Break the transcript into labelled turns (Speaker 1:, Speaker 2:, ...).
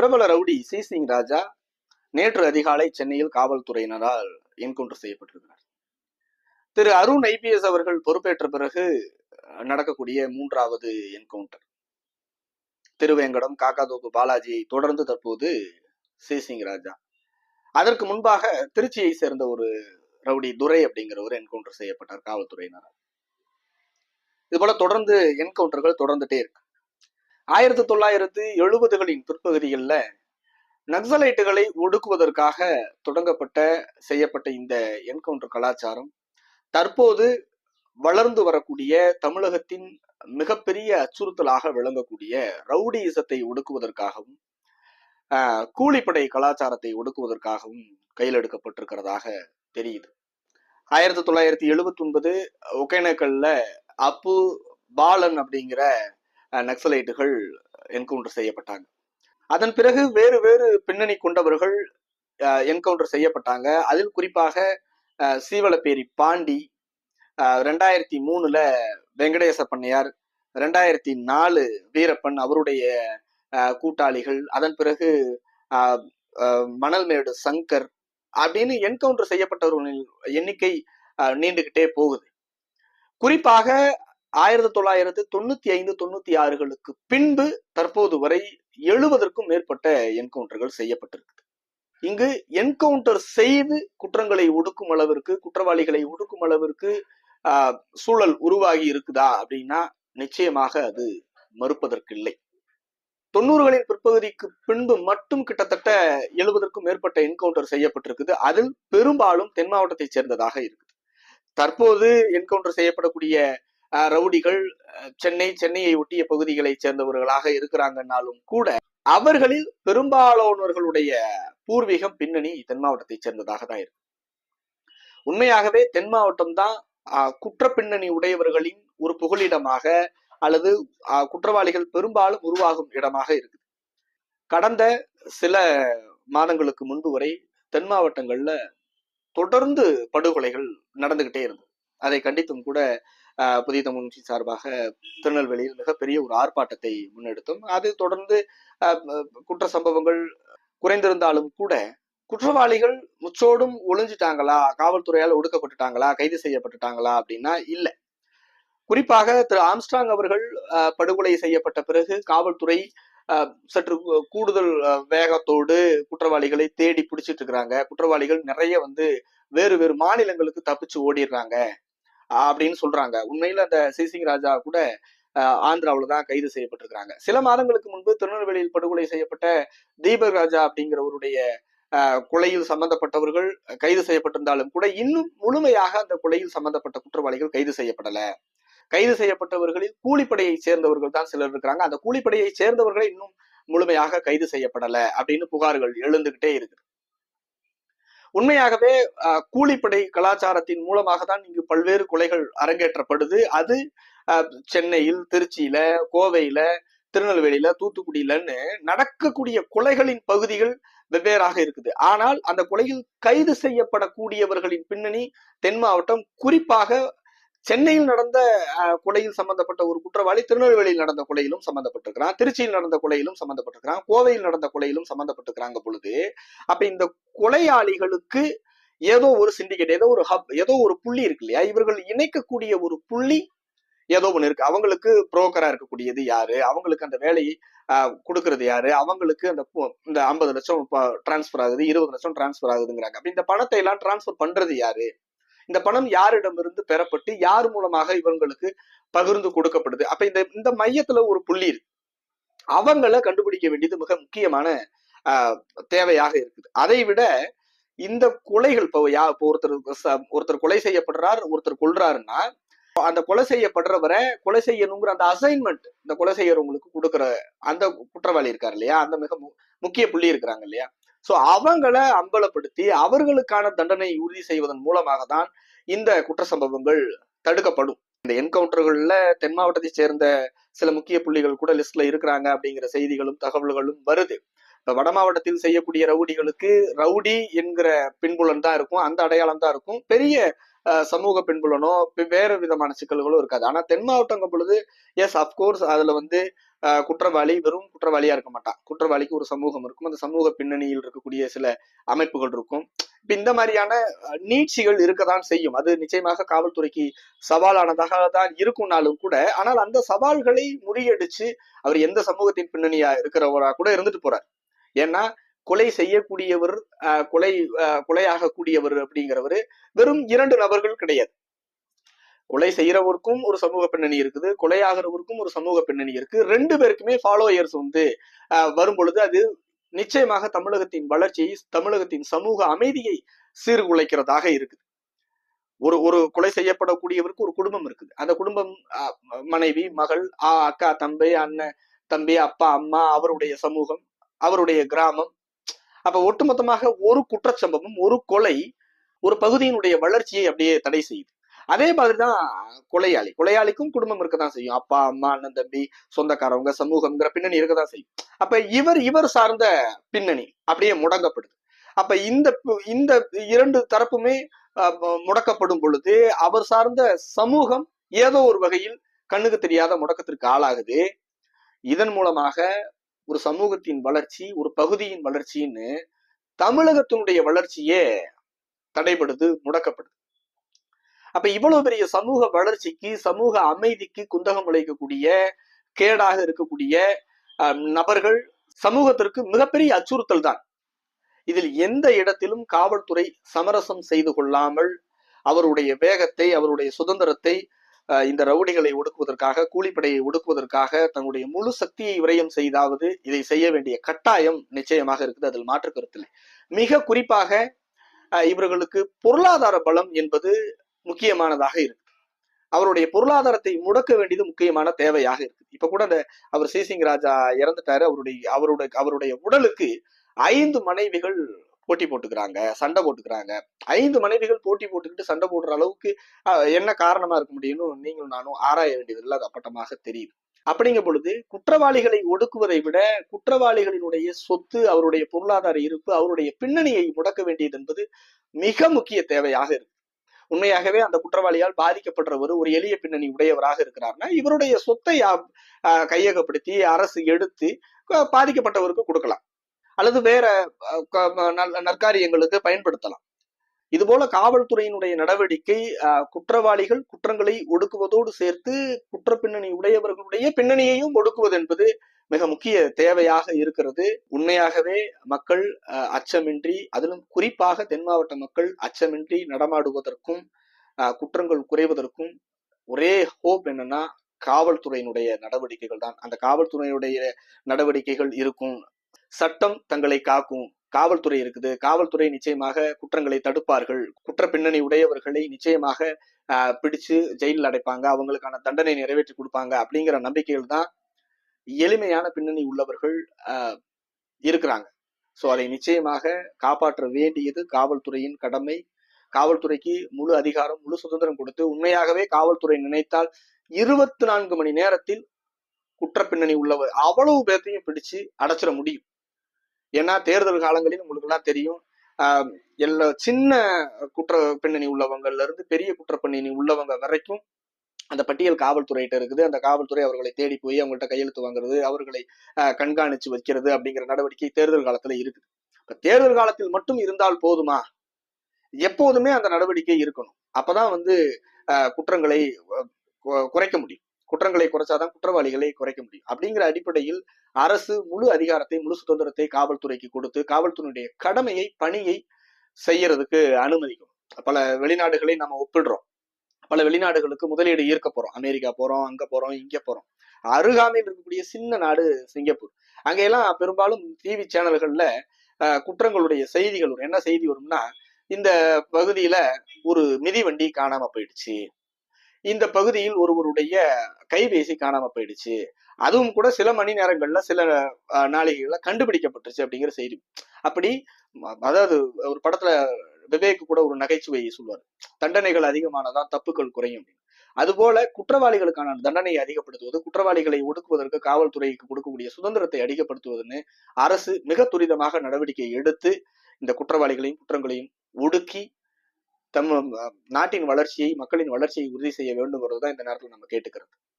Speaker 1: பிரபல rowdy C Singh ராஜா நேற்று அதிகாலை சென்னையில் காவல்துறையினரால் என்கவுண்டர் செய்யப்பட்டிருக்கிறார். திரு அருண் ஐபிஎஸ் அவர்கள் பொறுப்பேற்ற பிறகு நடக்கக்கூடிய மூன்றாவது என்கவுண்டர். திருவேங்கடம் காக்காதோப்பு பாலாஜியை தொடர்ந்து தற்போது சி சிங் ராஜா. அதற்கு முன்பாக திருச்சியை சேர்ந்த ஒரு ரவுடி துரை அப்படிங்கிறவர் என்கவுண்டர் செய்யப்பட்டார் காவல்துறையினரால். இது போல தொடர்ந்து என்கவுண்டர்கள் தொடர்ந்துட்டே இருக்கு. ஆயிரத்தி தொள்ளாயிரத்து எழுபதுகளின் பிற்பகுதிகளில் நக்சலைட்டுகளை ஒடுக்குவதற்காக தொடங்கப்பட்ட செய்யப்பட்ட இந்த என்கவுண்டர் கலாச்சாரம் தற்போது வளர்ந்து வரக்கூடிய தமிழகத்தின் மிகப்பெரிய அச்சுறுத்தலாக விளங்கக்கூடிய ரவுடியிசத்தை ஒடுக்குவதற்காகவும் ஆஹ், கூலிப்படை கலாச்சாரத்தை ஒடுக்குவதற்காகவும் கையில் எடுக்கப்பட்டிருக்கிறதாக தெரியுது. ஆயிரத்தி தொள்ளாயிரத்தி எழுபத்தி ஒன்பது ஒகேனக்கல்ல அப்பு பாலன் அப்படிங்கிற நக்சலைட்டுகள் என்கவுண்டர் செய்யப்பட்டாங்க. அதன் பிறகு வேறு வேறு பின்னணி கொண்டவர்கள் என்கவுண்டர் செய்யப்பட்டாங்க. அதில் குறிப்பாக அஹ், சீவலப்பேரி பாண்டி ரெண்டாயிரத்தி மூணுல வெங்கடேச பண்ணையார் ரெண்டாயிரத்தி நாலு வீரப்பன் அவருடைய அஹ், கூட்டாளிகள் அதன் பிறகு அஹ், அஹ், மணல்மேடு சங்கர் அப்படின்னு என்கவுண்டர் செய்யப்பட்டவர்களின் எண்ணிக்கை நீண்டுகிட்டே போகுது. குறிப்பாக ஆயிரத்தி தொள்ளாயிரத்தி தொண்ணூத்தி ஐந்து தொண்ணூத்தி ஆறுகளுக்கு பின்பு தற்போது வரை எழுபதற்கும் மேற்பட்ட என்கவுண்டர்கள் செய்யப்பட்டிருக்கு இங்கு என்கவுண்டர் செய்து குற்றங்களை ஒடுக்கும் அளவிற்கு குற்றவாளிகளை ஒடுக்கும் அளவிற்கு ஆஹ், சூழல் உருவாகி இருக்குதா அப்படின்னா நிச்சயமாக அது மறுப்பதற்கில்லை. தொண்ணூறுகளின் பிற்பகுதிக்கு பின்பு மட்டும் கிட்டத்தட்ட எழுபதற்கும் மேற்பட்ட என்கவுண்டர் செய்யப்பட்டிருக்குது. அதில் பெரும்பாலும் தென் மாவட்டத்தைச் சேர்ந்ததாக இருக்குது. தற்போது என்கவுண்டர் செய்யப்படக்கூடிய ரவுடிகள் அஹ், சென்னை சென்னையை ஒட்டிய பகுதிகளைச் சேர்ந்தவர்களாக இருக்கிறாங்கன்னாலும் கூட அவர்களில் பெரும்பாலானவர்களுடைய பூர்வீகம் பின்னணி தென் மாவட்டத்தைச் சேர்ந்ததாக தான் இருக்கு. உண்மையாகவே தென் மாவட்டம் தான் குற்ற பின்னணி உடையவர்களின் ஒரு புகலிடமாக அல்லது ஆஹ், குற்றவாளிகள் பெரும்பாலும் உருவாகும் இடமாக இருக்குது. கடந்த சில மாதங்களுக்கு முன்பு வரை தென் மாவட்டங்கள்ல தொடர்ந்து படுகொலைகள் நடந்துகிட்டே இருந்தது. அதை கண்டித்தும் கூட புதிய தமிழ் கட்சி சார்பாக திருநெல்வேலியில் மிகப்பெரிய ஒரு ஆர்ப்பாட்டத்தை முன்னெடுத்தோம். அது தொடர்ந்து குற்ற சம்பவங்கள் குறைந்திருந்தாலும் கூட குற்றவாளிகள் முச்சோடும் ஒளிஞ்சிட்டாங்களா? காவல்துறையால் ஒடுக்கப்பட்டுட்டாங்களா? கைது செய்யப்பட்டுட்டாங்களா? அப்படின்னா இல்ல. குறிப்பாக திரு ஆம்ஸ்டாங் அவர்கள் படுகொலை செய்யப்பட்ட பிறகு காவல்துறை ஆஹ், சற்று கூடுதல் வேகத்தோடு குற்றவாளிகளை தேடி பிடிச்சிட்டு இருக்கிறாங்க. குற்றவாளிகள் நிறைய வந்து வேறு வேறு மாநிலங்களுக்கு தப்பிச்சு ஓடிடுறாங்க. அப்படின்னு சொல்றாங்க. உண்மையில அந்த சிசிங் ராஜா கூட ஆந்திராவில் தான் கைது செய்யப்பட்டிருக்கிறாங்க. சில மாதங்களுக்கு முன்பு திருநெல்வேலியில் படுகொலை செய்யப்பட்ட தீபக் ராஜா அப்படிங்கிறவருடைய கொலையில் சம்பந்தப்பட்டவர்கள் கைது செய்யப்பட்டிருந்தாலும் கூட இன்னும் முழுமையாக அந்த கொலையில் சம்பந்தப்பட்ட குற்றவாளிகள் கைது செய்யப்படல. கைது செய்யப்பட்டவர்களில் கூலிப்படையை சேர்ந்தவர்கள் தான் சிலர் இருக்கிறாங்க. அந்த கூலிப்படையை சேர்ந்தவர்களை இன்னும் முழுமையாக கைது செய்யப்படல அப்படின்னு புகார்கள் எழுந்துகிட்டே இருக்கு உண்மையாகவே கூலிப்படை கலாச்சாரத்தின் மூலமாக தான் இங்கு பல்வேறு கொலைகள் அரங்கேற்றப்படுது. அது சென்னையில் திருச்சியில கோவையில திருநெல்வேலியில தூத்துக்குடியிலன்னு நடக்கக்கூடிய கொலைகளின் பகுதிகள் வெவ்வேறாக இருக்குது. ஆனால் அந்த கொலையில் கைது செய்யப்படக்கூடியவர்களின் பின்னணி தென் மாவட்டம். குறிப்பாக சென்னையில் நடந்த கொலையில் சம்பந்தப்பட்ட ஒரு குற்றவாளி திருநெல்வேலியில் நடந்த கொலையிலும் சம்பந்தப்பட்டிருக்கிறான். திருச்சியில் நடந்த கொலையிலும் சம்பந்தப்பட்டிருக்கிறான். கோவையில் நடந்த கொலையிலும் சம்பந்தப்பட்டிருக்கிறாங்க பொழுது அப்ப இந்த கொலையாளிகளுக்கு ஏதோ ஒரு சிண்டிகேட் ஏதோ ஒரு ஹப் ஏதோ ஒரு புள்ளி இருக்கு இல்லையா? இவர்கள் இணைக்கக்கூடிய ஒரு புள்ளி ஏதோ ஒண்ணு இருக்கு. அவங்களுக்கு புரோக்கரா இருக்கக்கூடியது யாரு? அவங்களுக்கு அந்த வேலையை ஆஹ், கொடுக்கறது யாரு? அவங்களுக்கு அந்த பு- இந்த ஐம்பது லட்சம் டிரான்ஸ்பர் ஆகுது இருபது லட்சம் டிரான்ஸ்பர் ஆகுதுங்கிறாங்க. அப்ப இந்த பணத்தை எல்லாம் டிரான்ஸ்பர் பண்றது யாரு? இந்த பணம் யாரிடமிருந்து பெறப்பட்டு யார் மூலமாக இவங்களுக்கு பகிர்ந்து கொடுக்கப்படுது? அப்ப இந்த இந்த மையத்துல ஒரு புள்ளி இருக்கு. அவங்கள கண்டுபிடிக்க வேண்டியது மிக முக்கியமான தேவையாக இருக்குது. அதை விட இந்த கொலைகள் இப்போ யா இப்போ ஒருத்தர் ஒருத்தர் கொலை செய்யப்படுறார் ஒருத்தர் கொள்றாருன்னா அந்த கொலை செய்யப்படுறவரை கொலை செய்யணுங்கிற அந்த அசைன்மெண்ட் இந்த கொலை செய்யறவங்களுக்கு கொடுக்குற அந்த குற்றவாளி இருக்கார் இல்லையா? அந்த மிக முக்கிய புள்ளி இருக்கிறாங்க இல்லையா? சோ அவங்கள அம்பலப்படுத்தி அவர்களுக்கான தண்டனை உறுதி செய்வதன் மூலமாக தான் இந்த குற்ற சம்பவங்கள் தடுக்கப்படும். இந்த என்கவுண்டர்கள்ல தென் மாவட்டத்தை சேர்ந்த சில முக்கிய புள்ளிகள் கூட லிஸ்ட்ல இருக்கிறாங்க அப்படிங்கிற செய்திகளும் தகவல்களும் வருது. இப்ப வட மாவட்டத்தில் செய்யக்கூடிய ரவுடிகளுக்கு ரவுடி என்கிற பின்புலன் தான் இருக்கும். அந்த அடையாளம் தான் இருக்கும். பெரிய அஹ், சமூக பின்புலனோ வேற வேறு விதமான சிக்கல்களோ இருக்காது. ஆனா தென் மாவட்டங்கும் பொழுது எஸ் அப்கோர்ஸ் அதுல வந்து குற்றவாளி வெறும் குற்றவாளியா இருக்க மாட்டான். குற்றவாளிக்கு ஒரு சமூகம் இருக்கும். அந்த சமூக பின்னணியில் இருக்கக்கூடிய சில அமைப்புகள் இருக்கும். இப்ப இந்த மாதிரியான நீட்சிகள் இருக்கதான் செய்யும். அது நிச்சயமாக காவல்துறைக்கு சவாலானதாக தான் இருக்கும்னாலும் கூட ஆனால் அந்த சவால்களை முறியடிச்சு அவர் எந்த சமூகத்தின் பின்னணியா இருக்கிறவரா கூட இருந்துட்டு போறார். ஏன்னா கொலை செய்யக்கூடியவர் கொலை அஹ், கொலையாகக்கூடியவர் அப்படிங்கிறவர் வெறும் இரண்டு நபர்கள் கிடையாது. கொலை செய்யறவருக்கும் ஒரு சமூக பின்னணி இருக்குது கொலையாகிறவருக்கும் ஒரு சமூக பின்னணி இருக்கு. ரெண்டு பேருக்குமே ஃபாலோயர்ஸ் வந்து வரும் பொழுது அது நிச்சயமாக தமிழகத்தின் வளர்ச்சியை தமிழகத்தின் சமூக அமைதியை சீர்குலைக்கிறதாக இருக்குது. ஒரு ஒரு கொலை செய்யப்படக்கூடியவருக்கு ஒரு குடும்பம் இருக்குது. அந்த குடும்பம் மனைவி மகள் ஆ, அக்கா தம்பி அண்ணன் தம்பி அப்பா அம்மா அவருடைய சமூகம் அவருடைய கிராமம். அப்ப ஒட்டுமொத்தமாக ஒரு குற்றச்சம்பவம் ஒரு கொலை ஒரு பகுதியினுடைய வளர்ச்சியை அப்படியே தடை செய்யுது. அதே மாதிரிதான் கொலையாளி. கொலையாளிக்கும் குடும்பம் இருக்கதான் செய்யும். அப்பா அம்மா அண்ணன் தம்பி சொந்தக்காரவங்க சமூகம்ங்கிற பின்னணி இருக்கதான் செய்யும். அப்ப இவர் இவர் சார்ந்த பின்னணி அப்படியே முடங்கப்படுது. அப்ப இந்த இந்த இரண்டு தரப்புமே அஹ், முடக்கப்படும் பொழுது அவர் சார்ந்த சமூகம் ஏதோ ஒரு வகையில் கண்ணுக்கு தெரியாத முடக்கத்திற்கு ஆளாகுது. இதன் மூலமாக ஒரு சமூகத்தின் வளர்ச்சி ஒரு பகுதியின் வளர்ச்சின்னு தமிழகத்தினுடைய வளர்ச்சியே தடைபடுது முடக்கப்படுது. அப்ப இவ்வளவு பெரிய சமூக வளர்ச்சிக்கு சமூக அமைதிக்கு குந்தகம் விளைக்கக்கூடிய கேடாக இருக்கக்கூடிய நபர்கள் சமூகத்திற்கு மிகப்பெரிய அச்சுறுத்தல் தான். இதில் எந்த இடத்திலும் காவல்துறை சமரசம் செய்து கொள்ளாமல் அவருடைய வேகத்தை அவருடைய சுதந்திரத்தை இந்த ரவுடிகளை ஒடுக்குவதற்காக கூலிப்படையை ஒடுக்குவதற்காக தன்னுடைய முழு சக்தியை விரயம் செய்தாவது இதை செய்ய வேண்டிய கட்டாயம் நிச்சயமாக இருக்குது. அதில் மாற்று கருத்தில்லை மிக குறிப்பாக இவர்களுக்கு பொருளாதார பலம் என்பது முக்கியமானதாக இருக்கு அவருடைய பொருளாதாரத்தை முடக்க வேண்டியது முக்கியமான தேவையாக இருக்கு இப்ப கூட அந்த அவர் சேசிங் ராஜா இறந்துட்டாரு. அவருடைய அவருடைய அவருடைய உடலுக்கு ஐந்து மனைவிகள் போட்டி போட்டுக்கிறாங்க சண்டை போட்டுக்கிறாங்க. ஐந்து மனைவிகள் போட்டி போட்டுக்கிட்டு சண்டை போடுற அளவுக்கு என்ன காரணமா இருக்க முடியும்னு நீங்களும் நானும் ஆராய வேண்டியதில்லை. அது அப்பட்டமாக தெரியுது அப்படிங்கும் பொழுது குற்றவாளிகளை ஒடுக்குவதை விட குற்றவாளிகளினுடைய சொத்து அவருடைய பொருளாதார இருப்பு அவருடைய பின்னணியை முடக்க வேண்டியது என்பது மிக முக்கிய தேவையாக இருக்கு. உண்மையாகவே அந்த குற்றவாளியால் பாதிக்கப்படுறவர் ஒரு எளிய பின்னணி உடையவராக இருக்கிறார்னா இவருடைய சொத்தை ஆஹ் கையகப்படுத்தி அரசு எடுத்து பாதிக்கப்பட்டவருக்கு கொடுக்கலாம். அல்லது வேற நற்காரியங்களுக்கு பயன்படுத்தலாம். இதுபோல காவல்துறையினுடைய நடவடிக்கை குற்றவாளிகள் குற்றங்களை ஒடுக்குவதோடு சேர்த்து குற்ற பின்னணி உடையவர்களுடைய பின்னணியையும் ஒடுக்குவது என்பது மிக முக்கிய தேவையாக இருக்கிறது. உண்மையாகவே மக்கள் அஹ், அச்சமின்றி அதிலும் குறிப்பாக தென் மாவட்ட மக்கள் அச்சமின்றி நடமாடுவதற்கும் குற்றங்கள் குறைவதற்கும் ஒரே ஹோப் என்னன்னா காவல்துறையினுடைய நடவடிக்கைகள் தான். அந்த காவல்துறையினுடைய நடவடிக்கைகள் இருக்கும் சட்டம் தங்களை காக்கும். காவல்துறை இருக்குது. காவல்துறை நிச்சயமாக குற்றங்களை தடுப்பார்கள். குற்ற பின்னணி உடையவர்களை நிச்சயமாக பிடிச்சு ஜெயிலில் அடைப்பாங்க. அவங்களுக்கான தண்டனை நிறைவேற்றி கொடுப்பாங்க அப்படிங்கிற நம்பிக்கைகள் தான் எளிமையான பின்னணி உள்ளவர்கள் இருக்கிறாங்க. ஸோ அதை நிச்சயமாக காப்பாற்ற வேண்டியது காவல்துறையின் கடமை. காவல்துறைக்கு முழு அதிகாரம் முழு சுதந்திரம் கொடுத்து உண்மையாகவே காவல்துறை நினைத்தால் இருபத்தி நான்கு மணி நேரத்தில் குற்ற பின்னணி உள்ளவர் அவ்வளவு பேர்த்தையும் பிடிச்சு அடைச்சிட முடியும். ஏன்னா தேர்தல் காலங்களில் உங்களுக்கு எல்லாம் தெரியும் ஆஹ் எல்லா சின்ன குற்ற பின்னணி உள்ளவங்கள்ல இருந்து பெரிய குற்ற பின்னணி உள்ளவங்க வரைக்கும் அந்த பட்டியல் காவல்துறையிட்ட இருக்குது. அந்த காவல்துறை அவர்களை தேடி போய் அவங்கள்ட்ட கையெழுத்து வாங்குறது அவர்களை கண்காணிச்சு வைக்கிறது அப்படிங்கிற நடவடிக்கை தேர்தல் காலத்துல இருக்குது. இப்ப தேர்தல் காலத்தில் மட்டும் இருந்தால் போதுமா? எப்போதுமே அந்த நடவடிக்கை இருக்கணும். அப்பதான் வந்து ஆஹ் குற்றங்களை குறைக்க முடியும். குற்றங்களை குறைச்சாதான் குற்றவாளிகளை குறைக்க முடியும். அப்படிங்கிற அடிப்படையில் அரசு முழு அதிகாரத்தை முழு சுதந்திரத்தை காவல்துறைக்கு கொடுத்து காவல்துறையுடைய கடமையை பணியை செய்யறதுக்கு அனுமதிக்கும். பல வெளிநாடுகளை நம்ம ஒப்பிடுறோம். பல வெளிநாடுகளுக்கு முதலீடு ஈர்க்க போறோம். அமெரிக்கா போறோம் அங்க போறோம் இங்க போறோம். அருகாமையில் இருக்கக்கூடிய சின்ன நாடு சிங்கப்பூர். அங்கெல்லாம் பெரும்பாலும் டிவி சேனல்கள்ல அஹ், குற்றங்களுடைய செய்திகள் வரும் என்ன செய்தி வரும்னா இந்த பகுதியில ஒரு மிதிவண்டி காணாம போயிடுச்சு. இந்த பகுதியில் ஒருவருடைய கைபேசி காணாம போயிடுச்சு. அதுவும் கூட சில மணி நேரங்கள்ல சில நாளிகைகள்ல கண்டுபிடிக்கப்பட்டுச்சு அப்படிங்கிற செய்தி. அப்படி அதாவது ஒரு படத்துல விவேக் கூட ஒரு நகைச்சுவையை சொல்லுவார். தண்டனைகள் அதிகமானதான் தப்புக்கள் குறையும் அப்படின்னு. அதுபோல குற்றவாளிகளுக்கான தண்டனையை அதிகப்படுத்துவது குற்றவாளிகளை ஒடுக்குவதற்கு காவல்துறைக்கு கொடுக்கக்கூடிய சுதந்திரத்தை அதிகப்படுத்துவதுன்னு அரசு மிக துரிதமாக நடவடிக்கை எடுத்து இந்த குற்றவாளிகளையும் குற்றங்களையும் ஒடுக்கி தம் நாட்டின் வளர்ச்சியை மக்களின் வளர்ச்சியை உறுதி செய்ய வேண்டுங்கிறது தான் இந்த நேரத்தில் நம்ம கேட்டுக்கிறது.